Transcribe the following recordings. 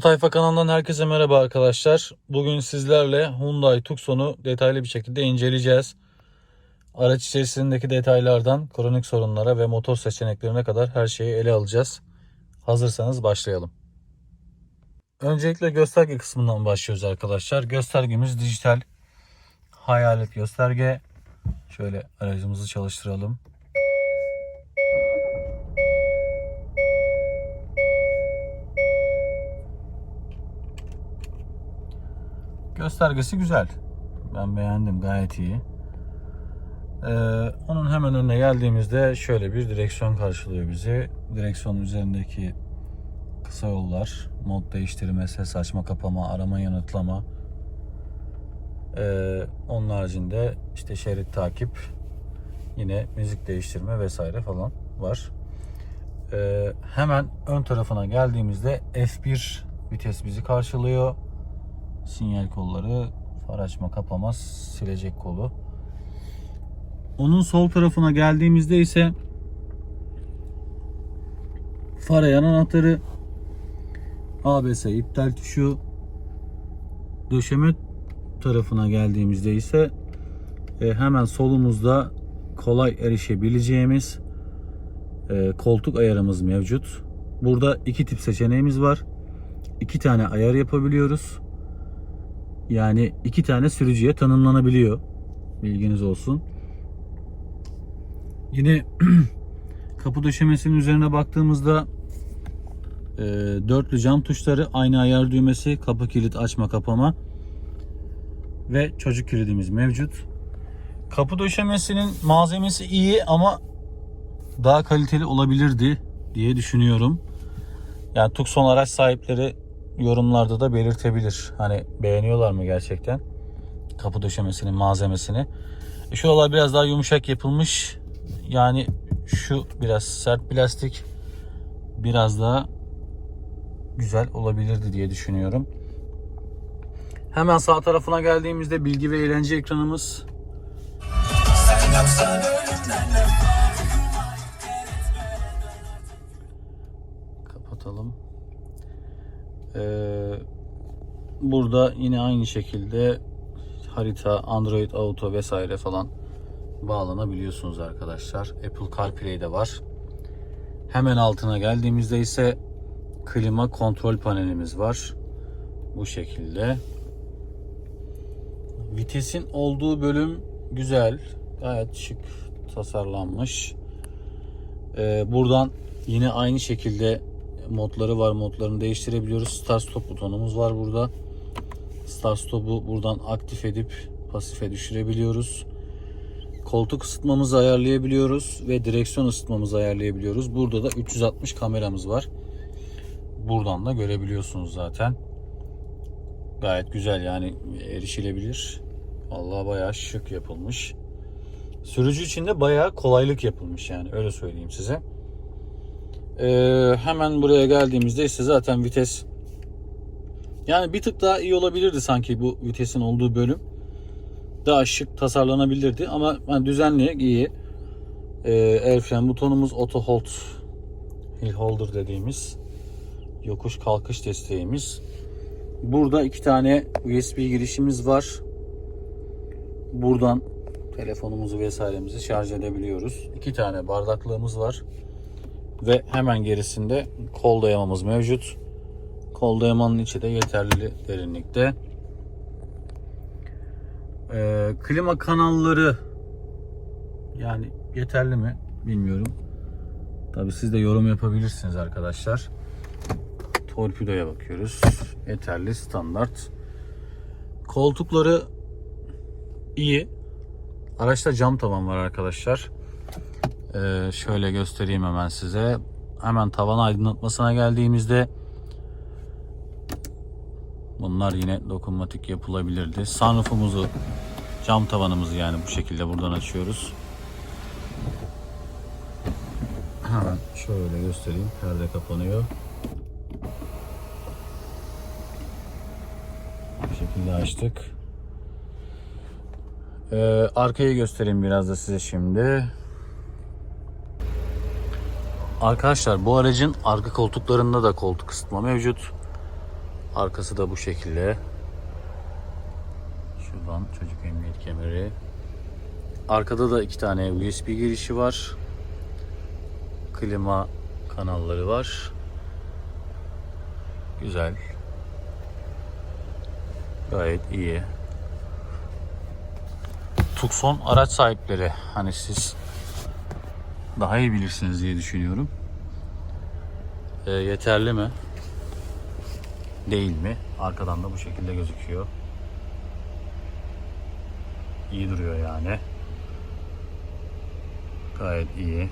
Tayfa kanalından herkese merhaba arkadaşlar. Bugün sizlerle Hyundai Tucson'u detaylı bir şekilde inceleyeceğiz. Araç içerisindeki detaylardan kronik sorunlara ve motor seçeneklerine kadar her şeyi ele alacağız. Hazırsanız başlayalım. Öncelikle gösterge kısmından başlıyoruz arkadaşlar. Göstergemiz dijital hayalet gösterge. Şöyle aracımızı çalıştıralım. Göstergesi güzel. Ben beğendim gayet iyi. Ee, onun hemen önüne geldiğimizde şöyle bir direksiyon karşılıyor bizi. Direksiyonun üzerindeki kısa yollar, mod değiştirme, ses açma, kapama, arama, yanıtlama. Ee, onun haricinde işte şerit takip, yine müzik değiştirme vesaire falan var. Ee, hemen ön tarafına geldiğimizde F1 vites bizi karşılıyor sinyal kolları, far açma kapama, silecek kolu. Onun sol tarafına geldiğimizde ise far yan anahtarı, ABS iptal tuşu, döşeme tarafına geldiğimizde ise e, hemen solumuzda kolay erişebileceğimiz e, koltuk ayarımız mevcut. Burada iki tip seçeneğimiz var. İki tane ayar yapabiliyoruz. Yani iki tane sürücüye tanımlanabiliyor. Bilginiz olsun. Yine kapı döşemesinin üzerine baktığımızda e, dörtlü cam tuşları, aynı ayar düğmesi, kapı kilit açma kapama ve çocuk kilidimiz mevcut. Kapı döşemesinin malzemesi iyi ama daha kaliteli olabilirdi diye düşünüyorum. Yani Tucson araç sahipleri yorumlarda da belirtebilir. Hani beğeniyorlar mı gerçekten kapı döşemesinin malzemesini. E şuralar biraz daha yumuşak yapılmış. Yani şu biraz sert plastik. Biraz daha güzel olabilirdi diye düşünüyorum. Hemen sağ tarafına geldiğimizde bilgi ve eğlence ekranımız. Kapatalım. Burada yine aynı şekilde harita, Android Auto vesaire falan bağlanabiliyorsunuz arkadaşlar. Apple CarPlay de var. Hemen altına geldiğimizde ise klima kontrol panelimiz var. Bu şekilde. Vitesin olduğu bölüm güzel. Gayet şık tasarlanmış. Ee, buradan yine aynı şekilde modları var. Modlarını değiştirebiliyoruz. Start stop butonumuz var burada. Start stop'u buradan aktif edip pasife düşürebiliyoruz. Koltuk ısıtmamızı ayarlayabiliyoruz ve direksiyon ısıtmamızı ayarlayabiliyoruz. Burada da 360 kameramız var. Buradan da görebiliyorsunuz zaten. Gayet güzel yani erişilebilir. Vallahi bayağı şık yapılmış. Sürücü için de bayağı kolaylık yapılmış yani öyle söyleyeyim size. Ee, hemen buraya geldiğimizde ise zaten vites yani bir tık daha iyi olabilirdi sanki bu vitesin olduğu bölüm. Daha şık tasarlanabilirdi ama yani düzenli iyi. Ee, el fren butonumuz auto hold hill holder dediğimiz yokuş kalkış desteğimiz. Burada iki tane USB girişimiz var. Buradan telefonumuzu vesairemizi şarj edebiliyoruz. İki tane bardaklığımız var. Ve hemen gerisinde kol dayamamız mevcut. Kol dayamanın içi de yeterli derinlikte. Ee, klima kanalları yani yeterli mi bilmiyorum. Tabi siz de yorum yapabilirsiniz arkadaşlar. Torpidoya bakıyoruz. Yeterli standart. Koltukları iyi. Araçta cam tavan var arkadaşlar. Ee, şöyle göstereyim hemen size. Hemen tavan aydınlatmasına geldiğimizde bunlar yine dokunmatik yapılabilirdi. Sunroofumuzu cam tavanımızı yani bu şekilde buradan açıyoruz. Hemen şöyle göstereyim. Perde kapanıyor. Bu şekilde açtık. Ee, arkayı göstereyim biraz da size şimdi. Arkadaşlar bu aracın arka koltuklarında da koltuk ısıtma mevcut. Arkası da bu şekilde. Şuradan çocuk emniyet kemeri. Arkada da iki tane USB girişi var. Klima kanalları var. Güzel. Gayet iyi. Tucson araç sahipleri hani siz daha iyi bilirsiniz diye düşünüyorum. Ee, yeterli mi? Değil mi? Arkadan da bu şekilde gözüküyor. İyi duruyor yani. Gayet iyi.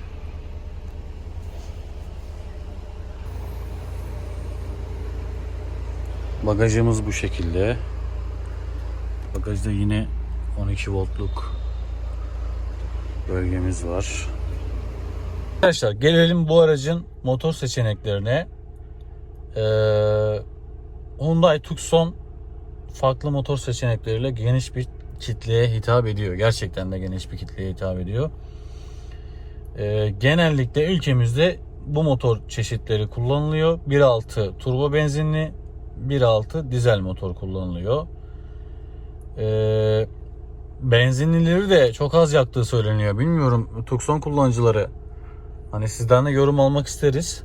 Bagajımız bu şekilde. Bagajda yine 12 voltluk bölgemiz var. Arkadaşlar gelelim bu aracın motor seçeneklerine. Ee, Hyundai Tucson farklı motor seçenekleriyle geniş bir kitleye hitap ediyor. Gerçekten de geniş bir kitleye hitap ediyor. Ee, genellikle ülkemizde bu motor çeşitleri kullanılıyor. 1.6 turbo benzinli, 1.6 dizel motor kullanılıyor. Ee, benzinlileri de çok az yaktığı söyleniyor. Bilmiyorum Tucson kullanıcıları. Hani sizden de yorum almak isteriz.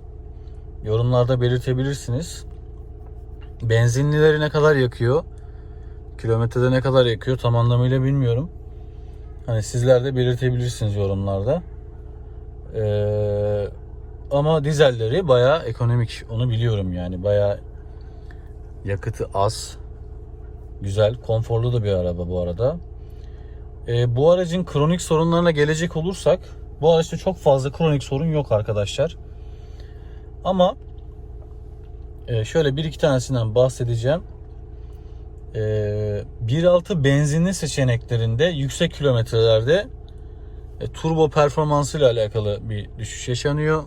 Yorumlarda belirtebilirsiniz. Benzinlileri ne kadar yakıyor? Kilometrede ne kadar yakıyor tam anlamıyla bilmiyorum. Hani sizler de belirtebilirsiniz yorumlarda. Ee, ama dizelleri bayağı ekonomik. Onu biliyorum yani. Bayağı yakıtı az. Güzel, konforlu da bir araba bu arada. Ee, bu aracın kronik sorunlarına gelecek olursak bu araçta çok fazla kronik sorun yok arkadaşlar. Ama e, şöyle bir iki tanesinden bahsedeceğim. E, 1.6 benzinli seçeneklerinde yüksek kilometrelerde e, turbo performansı ile alakalı bir düşüş yaşanıyor.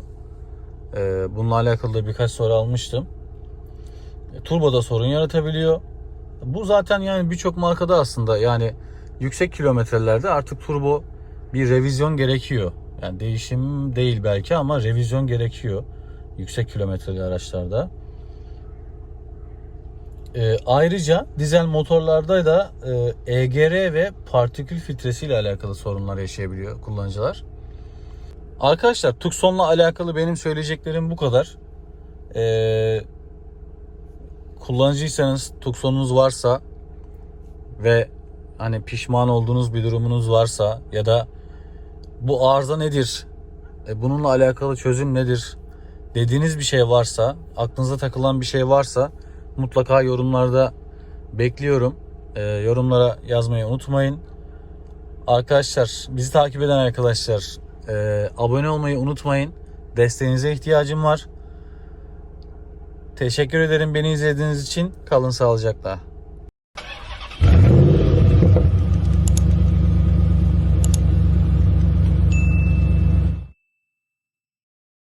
E, bununla alakalı da birkaç soru almıştım. E, turboda sorun yaratabiliyor. Bu zaten yani birçok markada aslında yani yüksek kilometrelerde artık turbo bir revizyon gerekiyor. Yani değişim değil belki ama revizyon gerekiyor yüksek kilometreli araçlarda. Ee, ayrıca dizel motorlarda da e, EGR ve partikül filtresi ile alakalı sorunlar yaşayabiliyor kullanıcılar. Arkadaşlar Tucson'la alakalı benim söyleyeceklerim bu kadar. Ee, kullanıcıysanız Tucson'unuz varsa ve hani pişman olduğunuz bir durumunuz varsa ya da bu arıza nedir? E, bununla alakalı çözüm nedir? Dediğiniz bir şey varsa, aklınıza takılan bir şey varsa mutlaka yorumlarda bekliyorum. E, yorumlara yazmayı unutmayın. Arkadaşlar, bizi takip eden arkadaşlar e, abone olmayı unutmayın. Desteğinize ihtiyacım var. Teşekkür ederim beni izlediğiniz için. Kalın sağlıcakla.